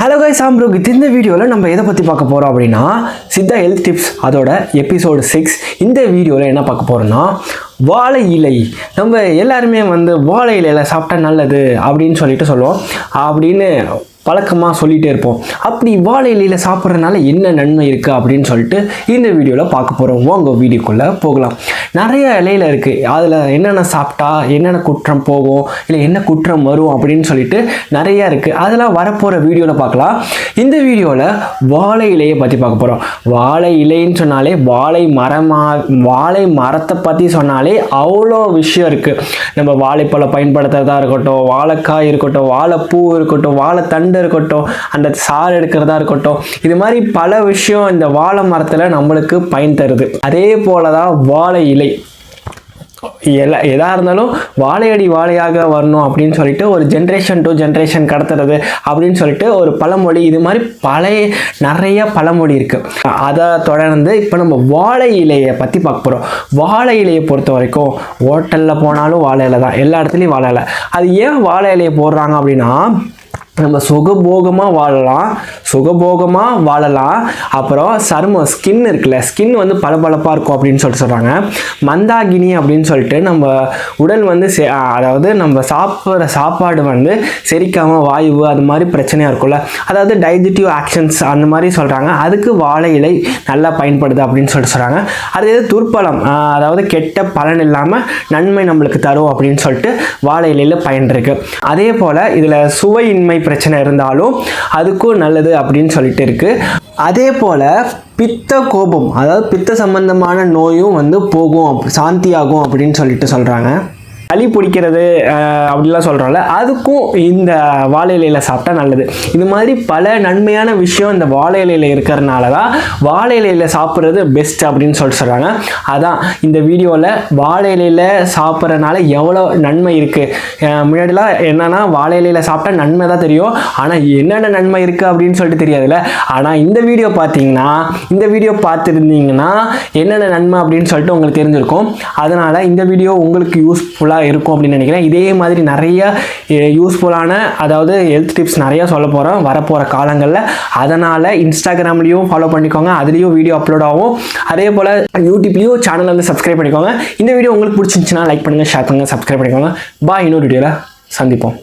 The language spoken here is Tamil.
ஹலோ கை சாம்ப்ரூக் இந்த வீடியோவில் நம்ம எதை பற்றி பார்க்க போகிறோம் அப்படின்னா சித்தா ஹெல்த் டிப்ஸ் அதோட எபிசோடு சிக்ஸ் இந்த வீடியோவில் என்ன பார்க்க போகிறோன்னா வாழை இலை. நம்ம எல்லாருமே வந்து வாழை இலையில் சாப்பிட்டா நல்லது அப்படின்னு சொல்லிட்டு சொல்லுவோம். அப்படின்னு வழக்கமாக சொல்லிகிட்டே இருப்போம். அப்படி வாழை இலையில் சாப்பிட்றதுனால என்ன நன்மை இருக்குது அப்படின்னு சொல்லிட்டு இந்த வீடியோவில் பார்க்க போகிறோம் வாங்க வீடியோக்குள்ளே போகலாம். நிறைய இலையில இருக்குது அதில் என்னென்ன சாப்பிட்டா என்னென்ன குற்றம் போகும் இல்லை என்ன குற்றம் வரும் அப்படின்னு சொல்லிட்டு நிறைய இருக்குது அதெல்லாம் வரப்போகிற வீடியோவில் பார்க்கலாம். இந்த வீடியோவில் வாழை இலையை பற்றி பார்க்க போகிறோம் வாழை இலைன்னு சொன்னாலே வாழை மரமா வாழை மரத்தை பற்றி சொன்னாலே அவ்வளோ விஷயம் இருக்குது நம்ம வாழைப்பழம் பயன்படுத்துறதா இருக்கட்டும் வாழைக்காய் இருக்கட்டும் வாழைப்பூ இருக்கட்டும் வாழைத்தண்டு இருக்கட்டும் அந்த சாறு எடுக்கிறதா இருக்கட்டும் இது மாதிரி பல விஷயம் இந்த வாழை மரத்தில் நம்மளுக்கு பயன் தருது. அதே போல தான் வாழை இலை. எல்லா எதாக இருந்தாலும் வாழையடி வாழையாக வரணும் அப்படின்னு சொல்லிட்டு ஒரு ஜென்ரேஷன் டு ஜென்ரேஷன் கடத்துறது அப்படின்னு சொல்லிட்டு ஒரு பழமொழி இது மாதிரி பழைய நிறைய பழமொழி இருக்குது அதை தொடர்ந்து இப்போ நம்ம வாழை இலையை பற்றி பார்க்க போகிறோம் வாழை இலையை பொறுத்த வரைக்கும் ஹோட்டலில் போனாலும் வாழை இலை தான் எல்லா இடத்துலையும் வாழை இலை. அது ஏன் வாழை இலையை போடுறாங்க அப்படின்னா நம்ம சுகபோகமாக வாழலாம் சுகபோகமாக வாழலாம். அப்புறம் சருமம் ஸ்கின் இருக்குல்ல ஸ்கின் வந்து பளபளப்பாக இருக்கும் அப்படின்னு சொல்லிட்டு சொல்கிறாங்க மந்தாகினி அப்படின்னு சொல்லிட்டு நம்ம உடல் வந்து சே அதாவது நம்ம சாப்பிட்ற சாப்பாடு வந்து செரிக்காமல் வாயு அது மாதிரி பிரச்சனையாக இருக்கும்ல. அதாவது டைஜிட்டிவ் ஆக்ஷன்ஸ் அந்த மாதிரி சொல்கிறாங்க அதுக்கு வாழை இலை நல்லா பயன்படுது அப்படின்னு சொல்லிட்டு சொல்கிறாங்க அது எது? துர்ப்பலம் அதாவது கெட்ட பலன் இல்லாமல் நன்மை நம்மளுக்கு தரும் அப்படின்னு சொல்லிட்டு வாழை இலையில் பயன் இருக்குது அதே போல் இதில் சுவையின்மை பிரச்சனை இருந்தாலும் அதுக்கும் நல்லது அப்படின்னு சொல்லிட்டு இருக்குது அதே போல் பித்த கோபம் அதாவது பித்த சம்பந்தமான நோயும் வந்து போகும் சாந்தியாகும் அப்படின்னு சொல்லிட்டு சொல்கிறாங்க சளி பிடிக்கிறது அப்படிலாம் சொல்கிறோம்ல அதுக்கும் இந்த வாழை இலையில் சாப்பிட்டா நல்லது. இது மாதிரி பல நன்மையான விஷயம் இந்த வாழை இலையில் இருக்கிறதுனால தான் வாழை இலையில் சாப்பிட்றது பெஸ்ட் அப்படின்னு சொல்லிட்டு சொல்கிறாங்க அதான் இந்த வீடியோவில் வாழை இலையில் சாப்பிட்றதுனால எவ்வளோ நன்மை இருக்குது முன்னாடிலாம் என்னென்னா வாழை இலையில் சாப்பிட்டா நன்மை தான் தெரியும். ஆனால் என்னென்ன நன்மை இருக்குது அப்படின்னு சொல்லிட்டு தெரியாதுல்ல. ஆனால் இந்த வீடியோ பார்த்தீங்கன்னா இந்த வீடியோ பார்த்துருந்தீங்கன்னா என்னென்ன நன்மை அப்படின்னு சொல்லிட்டு உங்களுக்கு தெரிஞ்சிருக்கும். அதனால் இந்த வீடியோ உங்களுக்கு யூஸ்ஃபுல்லாக யூஸ்ஃபுல்லாக இருக்கும் அப்படின்னு நினைக்கிறேன். இதே மாதிரி நிறைய யூஸ்ஃபுல்லான அதாவது ஹெல்த் டிப்ஸ் நிறையா சொல்ல போகிறோம் வரப்போகிற காலங்களில். அதனால் இன்ஸ்டாகிராம்லேயும் ஃபாலோ பண்ணிக்கோங்க. அதுலேயும் வீடியோ அப்லோட் ஆகும். அதே போல் யூடியூப்லேயும் சேனல் வந்து சப்ஸ்கிரைப் பண்ணிக்கோங்க. இந்த வீடியோ உங்களுக்கு பிடிச்சிருந்துச்சுன்னா லைக் பண்ணுங்கள் ஷேர் பண்ணுங்கள் சப்ஸ்கிரைப் பண்ணிக்கோங்க. பா இன்னொரு வீடியோவில் சந்திப்போம்.